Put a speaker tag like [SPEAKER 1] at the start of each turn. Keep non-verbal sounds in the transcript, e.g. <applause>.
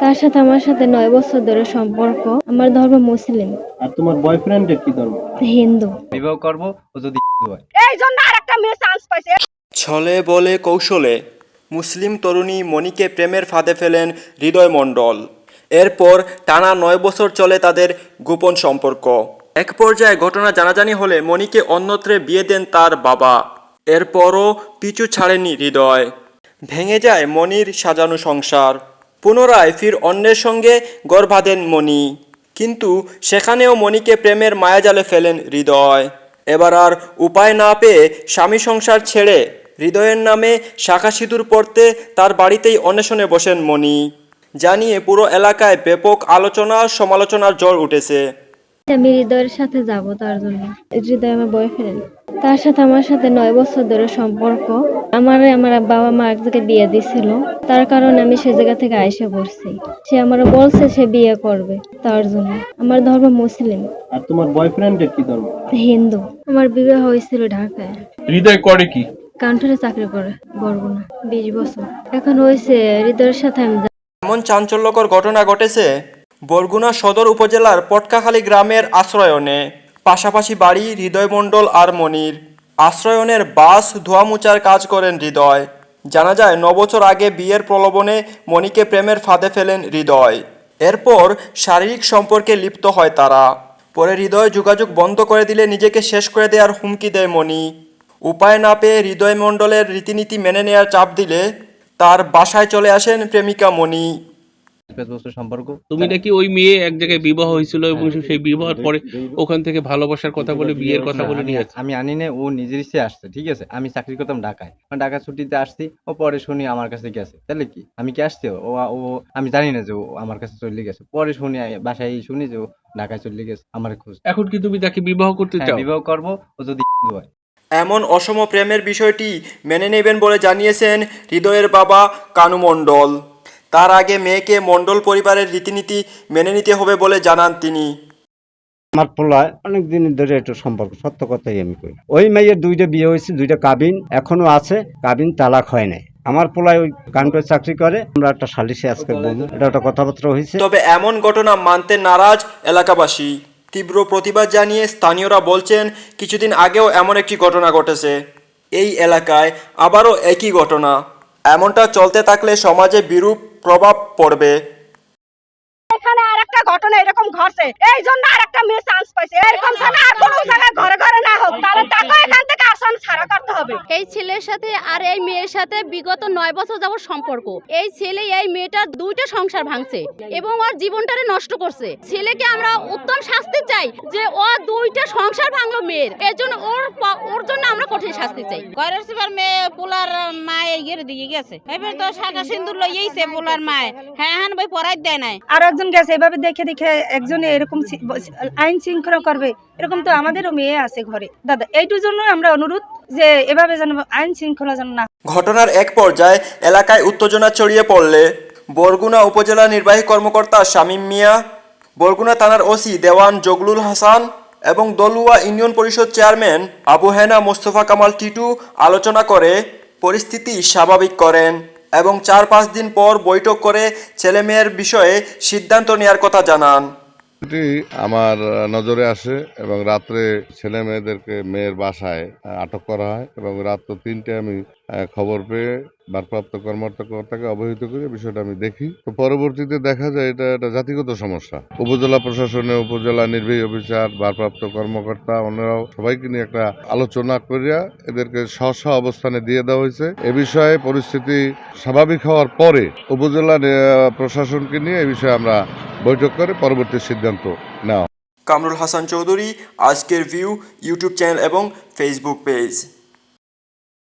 [SPEAKER 1] তার সাথে আমার সাথে নয় বছর ধরে সম্পর্ক। আমার ধর্ম মুসলিম।
[SPEAKER 2] আর তোমার বয়ফ্রেন্ডের কি ধর্ম?
[SPEAKER 1] হিন্দু।
[SPEAKER 3] বিবাহ করব ও যদি হয়।
[SPEAKER 4] এই জন্য আর একটা মেয়ে চান্স পাইছে।
[SPEAKER 5] ছলে বলে কৌশলে মুসলিম তরুণী মণিকে প্রেমের ফাঁদে ফেলেন হৃদয় মণ্ডল। এরপর টানা নয় বছর চলে তাদের গোপন সম্পর্ক। এক পর্যায়ে ঘটনা জানাজানি হলে মণিকে অন্যত্রে বিয়ে দেন তার বাবা। এরপরও পিছু ছাড়েনি হৃদয়। ভেঙে যায় মণির সাজানো সংসার। পুনরায় ফির অন্যের সঙ্গে গড় বাঁধেন মণি। কিন্তু সেখানেও মণিকে প্রেমের মায়াজালে ফেলেন হৃদয়। এবার আর উপায় না পেয়ে স্বামী সংসার ছেড়ে হৃদয়ের নামে শাখা সিঁদুর পড়তে তার বাড়িতেই অন্বেষণে বসেন মণি। জানিয়ে পুরো এলাকায় ব্যাপক আলোচনা সমালোচনার জ্বর উঠেছে।
[SPEAKER 1] আমি হৃদয়ের সাথে যাব তার জন্য। হৃদয় আমার বয়ফ্রেন্ড তার সাথে আমার সাথে নয় বছর ধরে সম্পর্ক। আমার আমার বাবা মা এক জায়গায় বিয়ে দিছিল। তার কারণে আমি সে জায়গা থেকে পড়ছি। সে আমার বলছে সে বিয়ে করবে তার জন্য। আমার ধর্ম মুসলিম।
[SPEAKER 2] আর তোমার বয়ফ্রেন্ডের কি ধর্ম?
[SPEAKER 1] হিন্দু। আমার বিবাহ হয়েছিল ঢাকায়।
[SPEAKER 6] হৃদয় করে কি?
[SPEAKER 1] কান্ঠরে চাকরি করে বরগুনা বিশ বছর। এখন হয়েছে হৃদয়ের সাথে আমি
[SPEAKER 5] এমন চাঞ্চল্যকর ঘটনা ঘটেছে বরগুনা সদর উপজেলার পটকাখালী গ্রামের আশ্রয়নে, পাশাপাশি বাড়ি হৃদয় মণ্ডল আর মনির। আশ্রয়নের বাস ধোয়া মুচার কাজ করেন হৃদয়। জানা যায়, নবছর আগে বিয়ের প্রলোভনে মণিকে প্রেমের ফাঁদে ফেলেন হৃদয়। এরপর শারীরিক সম্পর্কে লিপ্ত হয় তারা। পরে হৃদয় যোগাযোগ বন্ধ করে দিলে নিজেকে শেষ করে দেওয়ার হুমকি দেয় মণি উপায় না পেয়ে হৃদয় মণ্ডলের রীতিনীতি মেনে নেওয়ার চাপ দিলে তার বাসায় চলে আসেন প্রেমিকা মণি
[SPEAKER 3] পাঁচ বছর সম্পর্ক।
[SPEAKER 6] তুমি নাকি ওই মেয়ে এক জায়গায় বিবাহ হয়েছিল এবং সেই বিবাহের পরে ওখান থেকে ভালোবাসার কথা বলে বিয়ের কথা বলে নিয়ে আসছে
[SPEAKER 3] আমি আনি না ও নিজের ইচ্ছে আসছে ঠিক আছে? আমি চাকরি করতাম ঢাকায়। ঢাকা ছুটিতে আসছি ও পরে শুনি আমার কাছে গেছে। তাহলে কি? আমি কি আসছি? ও ও আমি জানি না যে ও আমার কাছে চলে গেছে। পরে শুনি বাসায় শুনি যে ও ঢাকায় চলে গেছে আমার খোঁজ।
[SPEAKER 6] এখন কি তুমি তাকে বিবাহ করতে
[SPEAKER 3] হ্যাঁ,
[SPEAKER 6] চাও?
[SPEAKER 3] বিবাহ করব ও যদি <laughs> হয়।
[SPEAKER 5] এমন অসম প্রেমের বিষয়টি মেনে নেবেন বলে জানিয়েছেন হৃদয়ের বাবা কানু মণ্ডল তার আগে মেয়েকে মণ্ডল পরিবারের রীতিনীতি মেনে নিতে হবে বলে জানান তিনি।
[SPEAKER 7] আমার পোলায় অনেক দিন ধরে একটু সম্পর্ক সত্য কথাই আমি কই ওই মেয়ের দুইটা বিয়ে হয়েছে দুইটা কাবিন এখনও আছে কাবিন তালাক হয় নাই। আমার পোলায় ওই কানপুরে চাকরি করে আমরা একটা সালিশে আজকে বলব এটা একটা কথাবার্তা হয়েছে।
[SPEAKER 5] তবে এমন ঘটনা মানতে নারাজ এলাকাবাসী। তীব্র প্রতিবাদ জানিয়ে স্থানীয়রা বলছেন কিছুদিন আগেও এমন একটি ঘটনা ঘটেছে। এই এলাকায় আবারও একই ঘটনা। এমনটা চলতে থাকলে সমাজে বিরূপ প্রভাব পড়বে।
[SPEAKER 4] এখানে আর একটা ঘটনা এরকম ঘটছে। এই জন্য আর একটা মেয়ে চান্স পাইছে। এরকম যেন আর কোনো জায়গায় ঘরে ঘরে না হোক তাহলে তাকে এখান থেকে আসাম ছাড়া করতে হবে।
[SPEAKER 8] এই ছেলের সাথে আর এই মেয়ের সাথে বিগত নয় বছর যাবত সম্পর্ক। এই ছেলে এই মেয়েটার দুইটা সংসার ভাঙছে এবং ওর জীবনটারে নষ্ট করছে। ছেলেকে আমরা উত্তম শাস্তি চাই যে ও দুইটা সংসার ভাঙলো মেয়ের। এর জন্য ওর ওর জন্য আমরা কঠিন শাস্তি চাই।
[SPEAKER 9] ঘরের মেয়ে পোলার মায়ে দিয়ে গেছে। এবার তো শাখা সিন্দুর লইয়েছে পোলার মায়ে। হ্যাঁ হ্যাঁ ভাই পড়াই দেয় নাই।
[SPEAKER 4] আর একজন গেছে এভাবে দেখে দেখে একজন এরকম আইন শৃঙ্খলা করবে এরকম তো আমাদেরও মেয়ে আছে ঘরে। দাদা এইটুর জন্য আমরা অনুরোধ যে এভাবে যেন আইন শৃঙ্খলা যেন না
[SPEAKER 5] ঘটনার এক পর্যায়ে এলাকায় উত্তেজনা ছড়িয়ে পড়লে বরগুনা উপজেলা নির্বাহী কর্মকর্তা শামীম মিয়া বরগুনা থানার ওসি দেওয়ান জগলুল হাসান এবং দলুয়া ইউনিয়ন পরিষদ চেয়ারম্যান আবু হেনা মোস্তফা কামাল টিটু আলোচনা করে পরিস্থিতি স্বাভাবিক করেন এবং চার পাঁচ দিন পর বৈঠক করে ছেলে মেয়ের বিষয়ে সিদ্ধান্ত নেওয়ার কথা জানান।
[SPEAKER 10] আমার নজরে আসে এবং রাত্রে ছেলে মেয়েদেরকে মেয়ের বাসায় আটক করা হয় এবং রাত্র তিনটে আমি খবর পেয়ে ভারপ্রাপ্ত কর্মকর্তাকে অবহিত করে বিষয়টা আমি দেখি। তো পরবর্তীতে দেখা যায় এটা একটা জাতিগত সমস্যা। উপজেলা প্রশাসনে উপজেলা নির্বাহী অফিসার, ভারপ্রাপ্ত কর্মকর্তা, অন্যরাও সবাইকে নিয়ে একটা আলোচনা করিয়া এদেরকে স্ব স্ব অবস্থানে দিয়ে দেওয়া হয়েছে। এ বিষয়ে পরিস্থিতি স্বাভাবিক হওয়ার পরে উপজেলা প্রশাসনকে নিয়ে এ বিষয়ে আমরা বৈঠক করে পরবর্তী সিদ্ধান্ত নেওয়া।
[SPEAKER 5] কামরুল হাসান চৌধুরী, আজকের ভিউ, ইউটিউব চ্যানেল এবং ফেসবুক পেজ